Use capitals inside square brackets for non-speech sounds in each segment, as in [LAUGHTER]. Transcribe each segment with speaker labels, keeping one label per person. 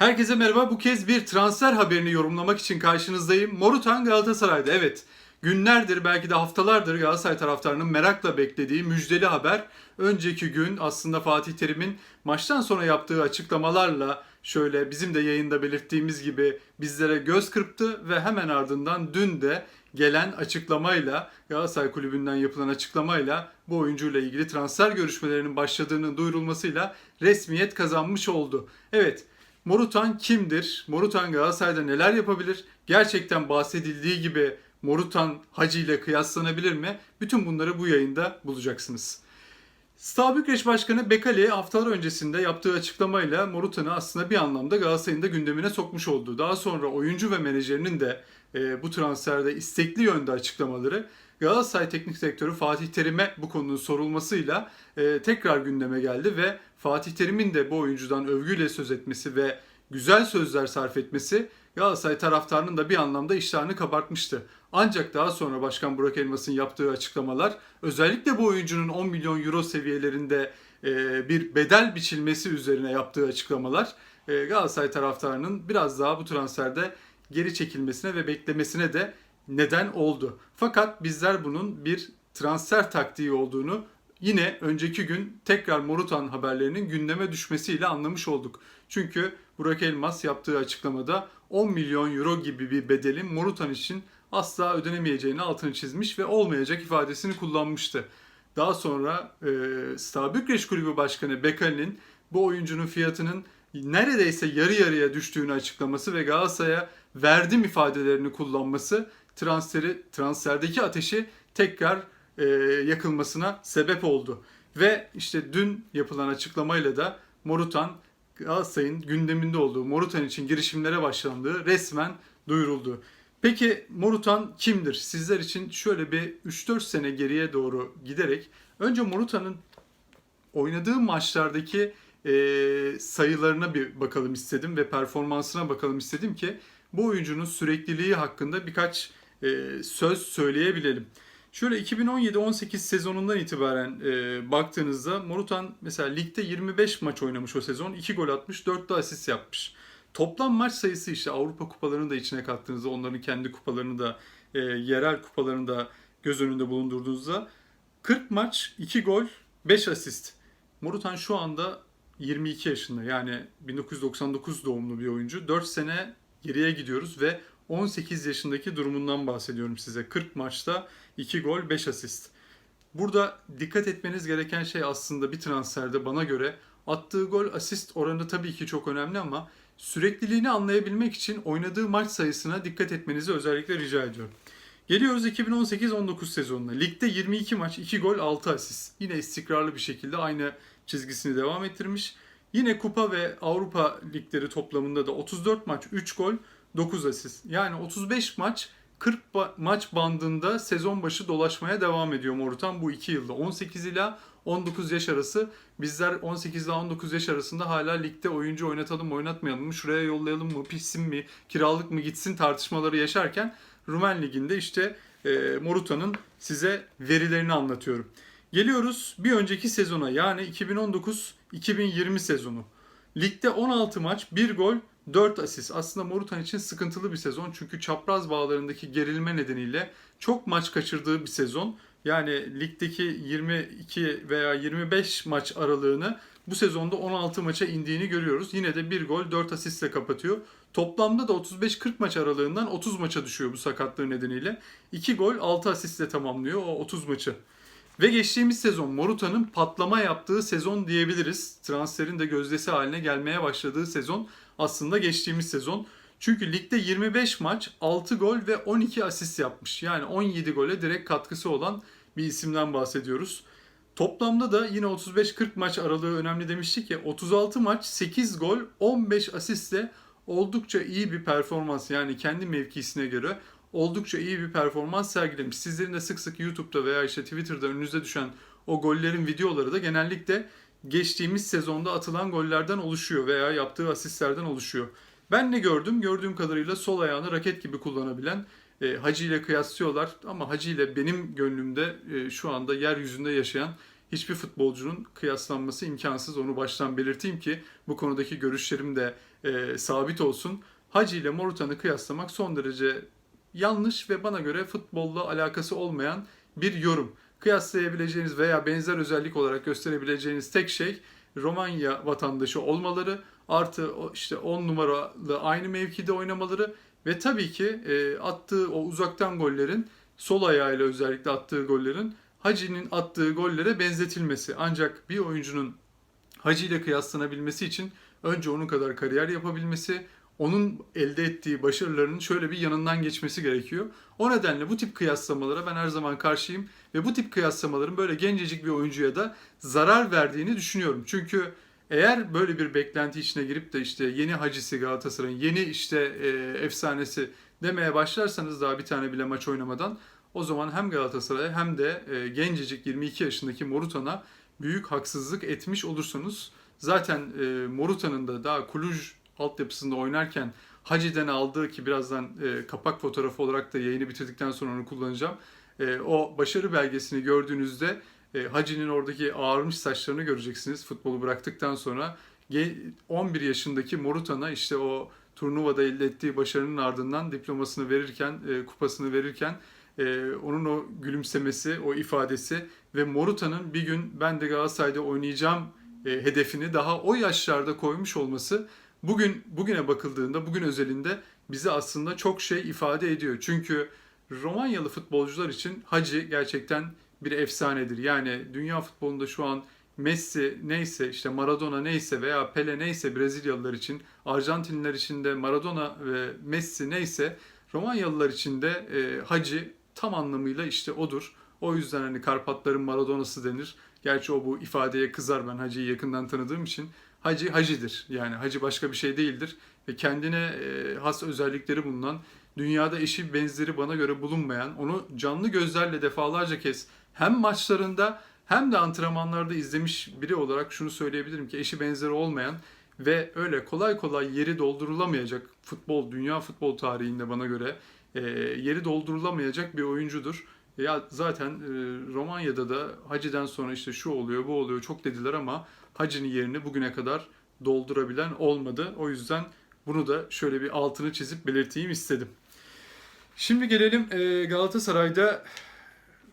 Speaker 1: Herkese merhaba. Bu kez bir transfer haberini yorumlamak için karşınızdayım. Morutan Galatasaray'da. Evet. Günlerdir belki de haftalardır Galatasaray taraftarının merakla beklediği müjdeli haber. Önceki gün aslında Fatih Terim'in maçtan sonra yaptığı açıklamalarla şöyle bizim de yayında belirttiğimiz gibi bizlere göz kırptı ve hemen ardından dün de gelen açıklamayla Galatasaray Kulübü'nden yapılan açıklamayla bu oyuncuyla ilgili transfer görüşmelerinin başladığının duyurulmasıyla resmiyet kazanmış oldu. Evet Morutan kimdir? Morutan Galatasaray'da neler yapabilir? Gerçekten bahsedildiği gibi Morutan Hacı ile kıyaslanabilir mi? Bütün bunları bu yayında bulacaksınız. Steaua Bükreş Başkanı Bekali haftalar öncesinde yaptığı açıklamayla Morutan'ı aslında bir anlamda Galatasaray'ın da gündemine sokmuş oldu. Daha sonra oyuncu ve menajerinin de e, bu transferde istekli yönde açıklamaları Galatasaray Teknik Direktörü Fatih Terim'e bu konunun sorulmasıyla e, tekrar gündeme geldi ve Fatih Terim'in de bu oyuncudan övgüyle söz etmesi ve güzel sözler sarf etmesi Galatasaray taraftarının da bir anlamda iştahını kabartmıştı. Ancak daha sonra Başkan Burak Elmas'ın yaptığı açıklamalar özellikle bu oyuncunun 10 milyon euro seviyelerinde e, bir bedel biçilmesi üzerine yaptığı açıklamalar e, Galatasaray taraftarının biraz daha bu transferde geri çekilmesine ve beklemesine de neden oldu. Fakat bizler bunun bir transfer taktiği olduğunu yine önceki gün tekrar Morutan haberlerinin gündeme düşmesiyle anlamış olduk. Çünkü Burak Elmas yaptığı açıklamada 10 milyon euro gibi bir bedelin Morutan için asla ödenemeyeceğini altını çizmiş ve olmayacak ifadesini kullanmıştı. Daha sonra e, Steaua Bükreş Kulübü Başkanı Bekali'nin bu oyuncunun fiyatının neredeyse yarı yarıya düştüğünü açıklaması ve Galatasaray'a verdim ifadelerini kullanması transferi transferdeki ateşi tekrar e, yakılmasına sebep oldu. Ve işte dün yapılan açıklamayla da Morutan Galatasaray'ın gündeminde olduğu Morutan için girişimlere başlandığı resmen duyuruldu. Peki Morutan kimdir? Sizler için şöyle bir 3-4 sene geriye doğru giderek önce Morutan'ın oynadığı maçlardaki e, sayılarına bir bakalım istedim ve performansına bakalım istedim ki bu oyuncunun sürekliliği hakkında birkaç e, söz söyleyebilelim. Şöyle 2017-18 sezonundan itibaren e, baktığınızda Morutan mesela ligde 25 maç oynamış o sezon. 2 gol atmış, 4 de asist yapmış. Toplam maç sayısı işte Avrupa kupalarını da içine kattığınızda onların kendi kupalarını da e, yerel kupalarını da göz önünde bulundurduğunuzda 40 maç, 2 gol, 5 asist. Morutan şu anda 22 yaşında yani 1999 doğumlu bir oyuncu. 4 sene geriye gidiyoruz ve 18 yaşındaki durumundan bahsediyorum size. 40 maçta 2 gol 5 asist. Burada dikkat etmeniz gereken şey aslında bir transferde bana göre attığı gol asist oranı tabii ki çok önemli ama sürekliliğini anlayabilmek için oynadığı maç sayısına dikkat etmenizi özellikle rica ediyorum. Geliyoruz 2018-19 sezonuna. Ligde 22 maç, 2 gol, 6 asist. Yine istikrarlı bir şekilde aynı çizgisini devam ettirmiş. Yine kupa ve Avrupa ligleri toplamında da 34 maç, 3 gol, 9 asist. Yani 35 maç 40 ba- maç bandında sezon başı dolaşmaya devam ediyor Morutan bu 2 yılda. 18 ila 19 yaş arası. Bizler 18 ile 19 yaş arasında hala ligde oyuncu oynatalım oynatmayalım mı, şuraya yollayalım mı, pişsin mi, kiralık mı gitsin tartışmaları yaşarken Rumen Ligi'nde işte e, Morutan'ın size verilerini anlatıyorum. Geliyoruz bir önceki sezona yani 2019-2020 sezonu. Ligde 16 maç, 1 gol, 4 asist. Aslında Morutan için sıkıntılı bir sezon. Çünkü çapraz bağlarındaki gerilme nedeniyle çok maç kaçırdığı bir sezon. Yani ligdeki 22 veya 25 maç aralığını bu sezonda 16 maça indiğini görüyoruz. Yine de 1 gol 4 asistle kapatıyor. Toplamda da 35-40 maç aralığından 30 maça düşüyor bu sakatlığı nedeniyle. 2 gol 6 asistle tamamlıyor o 30 maçı. Ve geçtiğimiz sezon Moruta'nın patlama yaptığı sezon diyebiliriz. Transferin de gözdesi haline gelmeye başladığı sezon aslında geçtiğimiz sezon. Çünkü ligde 25 maç, 6 gol ve 12 asist yapmış. Yani 17 gole direkt katkısı olan bir isimden bahsediyoruz. Toplamda da yine 35-40 maç aralığı önemli demiştik ya 36 maç, 8 gol, 15 asistle oldukça iyi bir performans yani kendi mevkisine göre oldukça iyi bir performans sergilemiş. Sizlerin de sık sık YouTube'da veya işte Twitter'da önünüze düşen o gollerin videoları da genellikle geçtiğimiz sezonda atılan gollerden oluşuyor veya yaptığı asistlerden oluşuyor. Ben ne gördüm? Gördüğüm kadarıyla sol ayağını raket gibi kullanabilen e, Hacı ile kıyaslıyorlar ama Hacı ile benim gönlümde e, şu anda yeryüzünde yaşayan hiçbir futbolcunun kıyaslanması imkansız. Onu baştan belirteyim ki bu konudaki görüşlerim de e, sabit olsun. Hacı ile Morutan'ı kıyaslamak son derece yanlış ve bana göre futbolla alakası olmayan bir yorum. Kıyaslayabileceğiniz veya benzer özellik olarak gösterebileceğiniz tek şey Romanya vatandaşı olmaları, artı işte 10 numaralı aynı mevkide oynamaları ve tabii ki e, attığı o uzaktan gollerin sol ayağıyla özellikle attığı gollerin Hacı'nin attığı gollere benzetilmesi. Ancak bir oyuncunun Hacı ile kıyaslanabilmesi için önce onun kadar kariyer yapabilmesi, onun elde ettiği başarılarının şöyle bir yanından geçmesi gerekiyor. O nedenle bu tip kıyaslamalara ben her zaman karşıyım ve bu tip kıyaslamaların böyle gencecik bir oyuncuya da zarar verdiğini düşünüyorum. Çünkü eğer böyle bir beklenti içine girip de işte yeni hacisi Galatasaray'ın, yeni işte e, efsanesi demeye başlarsanız daha bir tane bile maç oynamadan o zaman hem Galatasaray'a hem de e, gencecik 22 yaşındaki Morutan'a büyük haksızlık etmiş olursunuz. Zaten e, Morutan'ın da daha Kuluj altyapısında oynarken Hacı'den aldığı ki birazdan e, kapak fotoğrafı olarak da yayını bitirdikten sonra onu kullanacağım. E, o başarı belgesini gördüğünüzde e, Hacı'nin oradaki ağarmış saçlarını göreceksiniz futbolu bıraktıktan sonra. Ge- 11 yaşındaki Morutan'a işte o turnuvada elde ettiği başarının ardından diplomasını verirken, e, kupasını verirken e, onun o gülümsemesi, o ifadesi ve Morutan'ın bir gün ben de Galatasaray'da oynayacağım e, hedefini daha o yaşlarda koymuş olması bugün bugüne bakıldığında bugün özelinde bize aslında çok şey ifade ediyor. Çünkü Romanyalı futbolcular için Hacı gerçekten bir efsanedir. Yani dünya futbolunda şu an Messi neyse işte Maradona neyse veya Pele neyse Brezilyalılar için, Arjantinliler için de Maradona ve Messi neyse Romanyalılar için de e, Hacı tam anlamıyla işte odur. O yüzden hani Karpatların Maradona'sı denir. Gerçi o bu ifadeye kızar ben Hacı'yı yakından tanıdığım için. Hacı Hacı'dır. Yani Hacı başka bir şey değildir. Ve kendine e, has özellikleri bulunan, dünyada eşi benzeri bana göre bulunmayan, onu canlı gözlerle defalarca kez hem maçlarında hem de antrenmanlarda izlemiş biri olarak şunu söyleyebilirim ki eşi benzeri olmayan ve öyle kolay kolay yeri doldurulamayacak futbol, dünya futbol tarihinde bana göre e, yeri doldurulamayacak bir oyuncudur. Ya zaten e, Romanya'da da Hacı'den sonra işte şu oluyor, bu oluyor çok dediler ama Hacı'nın yerini bugüne kadar doldurabilen olmadı. O yüzden bunu da şöyle bir altını çizip belirteyim istedim. Şimdi gelelim e, Galatasaray'da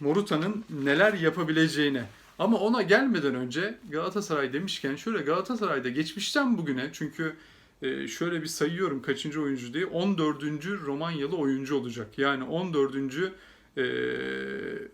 Speaker 1: Moruta'nın neler yapabileceğine. Ama ona gelmeden önce Galatasaray demişken şöyle Galatasaray'da geçmişten bugüne çünkü e, şöyle bir sayıyorum kaçıncı oyuncu diye 14. Romanyalı oyuncu olacak. Yani 14. e,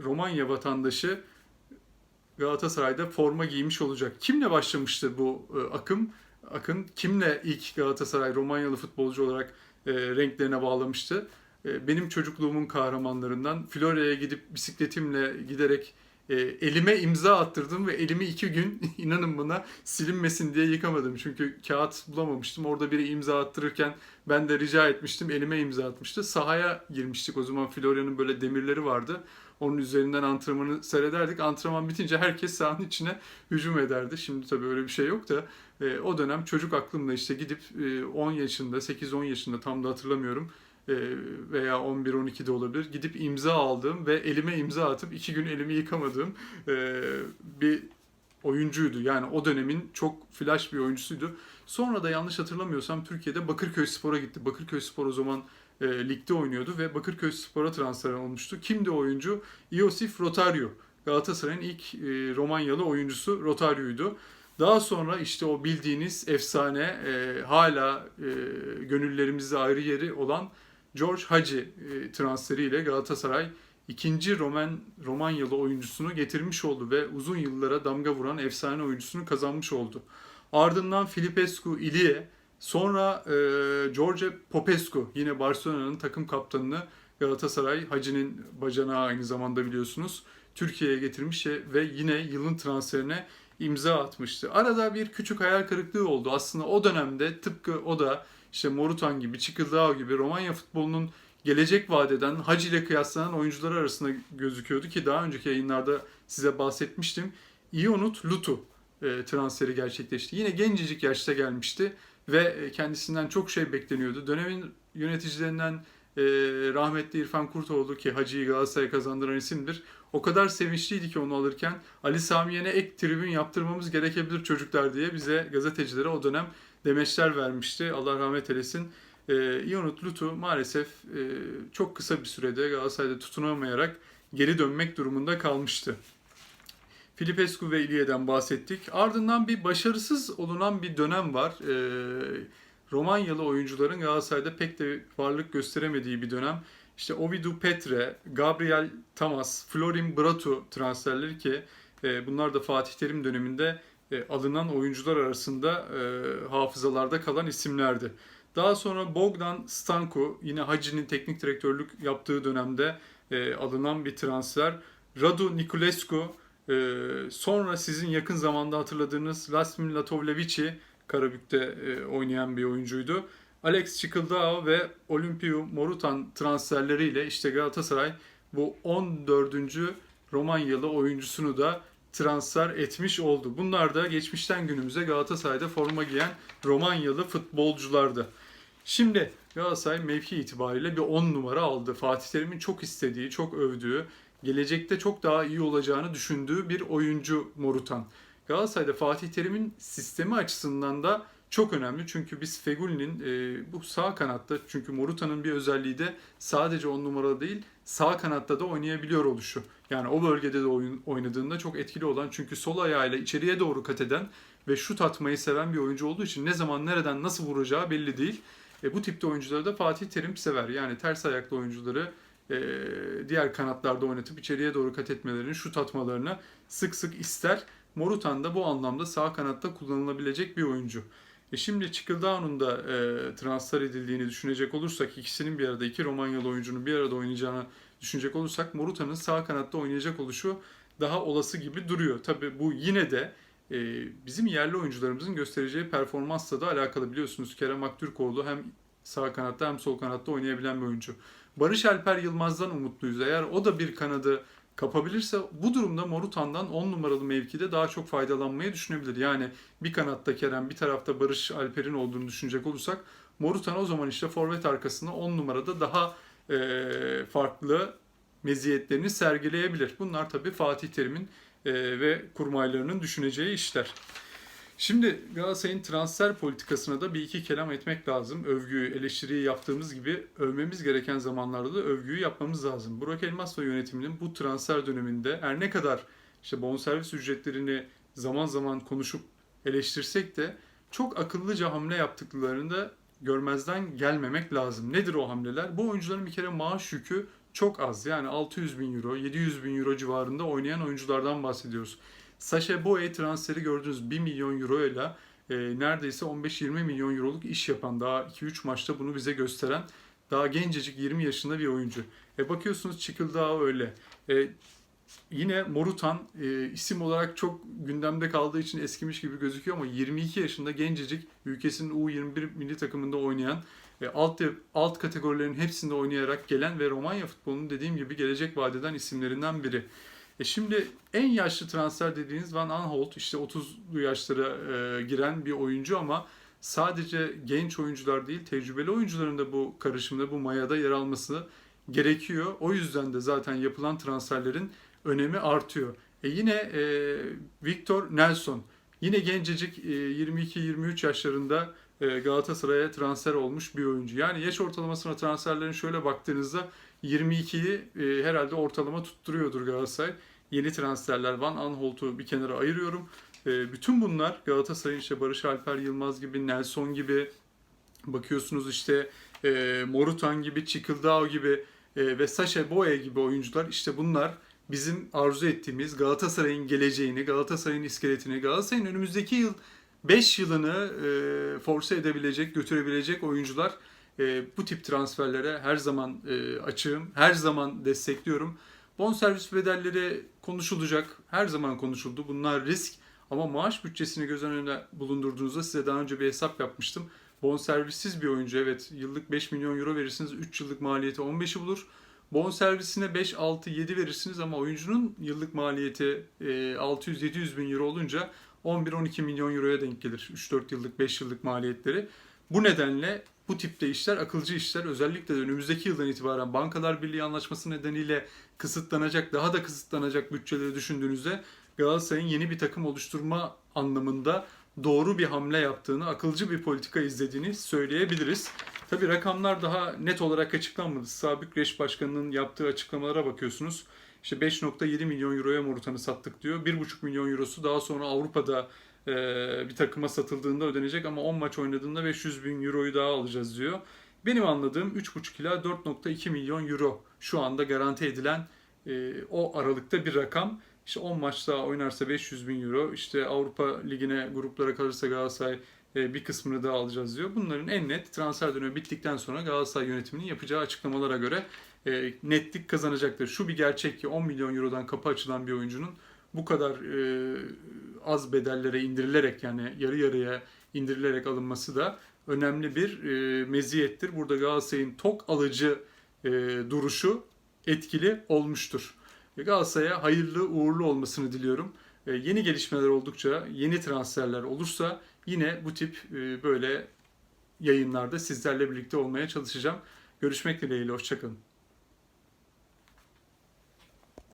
Speaker 1: Romanya vatandaşı Galatasaray'da forma giymiş olacak. Kimle başlamıştı bu e, akım? Akın kimle ilk Galatasaray Romanyalı futbolcu olarak e, renklerine bağlamıştı? E, benim çocukluğumun kahramanlarından Florya'ya gidip bisikletimle giderek e, elime imza attırdım ve elimi iki gün [LAUGHS] inanın bana silinmesin diye yıkamadım. Çünkü kağıt bulamamıştım. Orada biri imza attırırken ben de rica etmiştim. Elime imza atmıştı. Sahaya girmiştik o zaman Florya'nın böyle demirleri vardı. Onun üzerinden antrenmanı seyrederdik. Antrenman bitince herkes sahanın içine hücum ederdi. Şimdi tabii öyle bir şey yok da e, o dönem çocuk aklımda işte gidip e, 10 yaşında, 8-10 yaşında tam da hatırlamıyorum e, veya 11-12 de olabilir. Gidip imza aldığım ve elime imza atıp iki gün elimi yıkamadığım e, bir oyuncuydu. Yani o dönemin çok flash bir oyuncusuydu. Sonra da yanlış hatırlamıyorsam Türkiye'de Bakırköy Spor'a gitti. Bakırköy Spor o zaman e, ligde oynuyordu ve Bakırköy Spor'a transfer olmuştu. Kimdi oyuncu? Iosif Rotario. Galatasaray'ın ilk e, Romanyalı oyuncusu Rotario'ydu. Daha sonra işte o bildiğiniz efsane e, hala e, gönüllerimizde ayrı yeri olan George Hagi e, transferiyle Galatasaray ikinci Roman Romanyalı oyuncusunu getirmiş oldu ve uzun yıllara damga vuran efsane oyuncusunu kazanmış oldu. Ardından Filipescu Ilie, sonra e, George Popescu yine Barcelona'nın takım kaptanını Galatasaray Hacı'nin bacanağı aynı zamanda biliyorsunuz Türkiye'ye getirmiş ve yine yılın transferine imza atmıştı. Arada bir küçük hayal kırıklığı oldu. Aslında o dönemde tıpkı o da işte Morutan gibi, Çikıldağ gibi Romanya futbolunun gelecek vadeden Hacı ile kıyaslanan oyuncular arasında gözüküyordu ki daha önceki yayınlarda size bahsetmiştim. Ionut Lutu e, transferi gerçekleşti. Yine gencecik yaşta gelmişti ve e, kendisinden çok şey bekleniyordu. Dönemin yöneticilerinden e, rahmetli İrfan Kurtoğlu ki Hacı'yı Galatasaray'a kazandıran isimdir. O kadar sevinçliydi ki onu alırken Ali Sami Yen'e ek tribün yaptırmamız gerekebilir çocuklar diye bize gazetecilere o dönem demeçler vermişti. Allah rahmet eylesin. E, Ionut Lutu maalesef e, çok kısa bir sürede Galatasaray'da tutunamayarak geri dönmek durumunda kalmıştı. Filipescu ve İlye'den bahsettik. Ardından bir başarısız olunan bir dönem var. Ee, Romanyalı oyuncuların Galatasaray'da pek de varlık gösteremediği bir dönem. İşte Ovidiu Petre, Gabriel Tamas, Florin Bratu transferleri ki e, bunlar da Fatih Terim döneminde e, alınan oyuncular arasında e, hafızalarda kalan isimlerdi. Daha sonra Bogdan Stanko yine Hacı'nin teknik direktörlük yaptığı dönemde e, alınan bir transfer. Radu Niculescu ee, sonra sizin yakın zamanda hatırladığınız Lasmin Latovlevici Karabük'te e, oynayan bir oyuncuydu. Alex Çıkıldağ ve Olimpiu Morutan transferleriyle işte Galatasaray bu 14. Romanyalı oyuncusunu da transfer etmiş oldu. Bunlar da geçmişten günümüze Galatasaray'da forma giyen Romanyalı futbolculardı. Şimdi Galatasaray mevki itibariyle bir 10 numara aldı. Fatih Terim'in çok istediği, çok övdüğü, gelecekte çok daha iyi olacağını düşündüğü bir oyuncu Morutan. Galatasaray'da Fatih Terim'in sistemi açısından da çok önemli. Çünkü biz Fegüli'nin e, bu sağ kanatta çünkü Morutan'ın bir özelliği de sadece 10 numara değil sağ kanatta da oynayabiliyor oluşu. Yani o bölgede de oyun, oynadığında çok etkili olan çünkü sol ayağıyla içeriye doğru kat eden ve şut atmayı seven bir oyuncu olduğu için ne zaman nereden nasıl vuracağı belli değil. E, bu tipte oyuncuları da Fatih Terim sever. Yani ters ayaklı oyuncuları e, diğer kanatlarda oynatıp içeriye doğru kat etmelerini, şut atmalarını sık sık ister. Morutan da bu anlamda sağ kanatta kullanılabilecek bir oyuncu. E şimdi Çıkıldağ'ın da e, transfer edildiğini düşünecek olursak, ikisinin bir arada, iki Romanyalı oyuncunun bir arada oynayacağını düşünecek olursak Morutan'ın sağ kanatta oynayacak oluşu daha olası gibi duruyor. Tabi bu yine de e, bizim yerli oyuncularımızın göstereceği performansla da alakalı biliyorsunuz. Kerem Aktürkoğlu hem sağ kanatta hem sol kanatta oynayabilen bir oyuncu. Barış Alper Yılmaz'dan umutluyuz. Eğer o da bir kanadı kapabilirse bu durumda Morutan'dan 10 numaralı mevkide daha çok faydalanmayı düşünebilir. Yani bir kanatta Kerem bir tarafta Barış Alper'in olduğunu düşünecek olursak Morutan o zaman işte forvet arkasında 10 numarada daha e, farklı meziyetlerini sergileyebilir. Bunlar tabii Fatih Terim'in e, ve kurmaylarının düşüneceği işler. Şimdi Galatasaray'ın transfer politikasına da bir iki kelam etmek lazım. Övgüyü, eleştiriyi yaptığımız gibi övmemiz gereken zamanlarda da övgüyü yapmamız lazım. Burak Elmas ve yönetiminin bu transfer döneminde her ne kadar işte bonservis ücretlerini zaman zaman konuşup eleştirsek de çok akıllıca hamle yaptıklarını da görmezden gelmemek lazım. Nedir o hamleler? Bu oyuncuların bir kere maaş yükü çok az. Yani 600 bin euro, 700 bin euro civarında oynayan oyunculardan bahsediyoruz. Sasha Boye transferi gördüğünüz 1 milyon euro ile neredeyse 15-20 milyon euroluk iş yapan daha 2-3 maçta bunu bize gösteren daha gencecik 20 yaşında bir oyuncu. E bakıyorsunuz Çıkıldağ öyle. E, yine Morutan e, isim olarak çok gündemde kaldığı için eskimiş gibi gözüküyor ama 22 yaşında gencecik ülkesinin U21 milli takımında oynayan e, alt alt kategorilerin hepsinde oynayarak gelen ve Romanya futbolunun dediğim gibi gelecek vadeden isimlerinden biri. E şimdi en yaşlı transfer dediğiniz Van Aanholt işte 30'lu yaşlara e, giren bir oyuncu ama sadece genç oyuncular değil tecrübeli oyuncuların da bu karışımda bu mayada yer alması gerekiyor. O yüzden de zaten yapılan transferlerin önemi artıyor. E yine e, Victor Nelson yine gencecik e, 22-23 yaşlarında e, Galatasaray'a transfer olmuş bir oyuncu. Yani yaş ortalamasına transferlerin şöyle baktığınızda 22'yi e, herhalde ortalama tutturuyordur Galatasaray. Yeni transferler Van Aanholt'u bir kenara ayırıyorum. E, bütün bunlar Galatasaray'ın işte Barış Alper Yılmaz gibi, Nelson gibi, bakıyorsunuz işte e, Morutan gibi, Çıkıldağ gibi e, ve Sasha Boye gibi oyuncular işte bunlar bizim arzu ettiğimiz Galatasaray'ın geleceğini, Galatasaray'ın iskeletini, Galatasaray'ın önümüzdeki yıl 5 yılını e, force edebilecek, götürebilecek oyuncular e, bu tip transferlere her zaman e, açığım, her zaman destekliyorum. Bonservis bedelleri konuşulacak, her zaman konuşuldu. Bunlar risk ama maaş bütçesini göz önüne bulundurduğunuzda size daha önce bir hesap yapmıştım. Bonservissiz bir oyuncu evet yıllık 5 milyon euro verirsiniz 3 yıllık maliyeti 15'i bulur. Bonservisine 5, 6, 7 verirsiniz ama oyuncunun yıllık maliyeti 600-700 bin euro olunca 11-12 milyon euroya denk gelir. 3-4 yıllık, 5 yıllık maliyetleri. Bu nedenle bu tipte işler akılcı işler. Özellikle de önümüzdeki yıldan itibaren Bankalar Birliği Anlaşması nedeniyle kısıtlanacak, daha da kısıtlanacak bütçeleri düşündüğünüzde Galatasaray'ın yeni bir takım oluşturma anlamında doğru bir hamle yaptığını, akılcı bir politika izlediğini söyleyebiliriz. Tabi rakamlar daha net olarak açıklanmadı. Sabit Reş Başkanı'nın yaptığı açıklamalara bakıyorsunuz. İşte 5.7 milyon euroya Morutan'ı sattık diyor. 1.5 milyon eurosu daha sonra Avrupa'da e, bir takıma satıldığında ödenecek ama 10 maç oynadığında 500 bin euroyu daha alacağız diyor. Benim anladığım 3.5 ila 4.2 milyon euro şu anda garanti edilen e, o aralıkta bir rakam. İşte 10 maç daha oynarsa 500 bin euro, işte Avrupa Ligi'ne gruplara kalırsa Galatasaray e, bir kısmını daha alacağız diyor. Bunların en net transfer dönemi bittikten sonra Galatasaray yönetiminin yapacağı açıklamalara göre e, netlik kazanacaktır. Şu bir gerçek ki 10 milyon eurodan kapı açılan bir oyuncunun bu kadar e, az bedellere indirilerek yani yarı yarıya indirilerek alınması da önemli bir e, meziyettir. Burada Galatasaray'ın tok alıcı e, duruşu etkili olmuştur. Ve Galatasaray'a hayırlı uğurlu olmasını diliyorum. E, yeni gelişmeler oldukça, yeni transferler olursa yine bu tip e, böyle yayınlarda sizlerle birlikte olmaya çalışacağım. Görüşmek dileğiyle, hoşçakalın.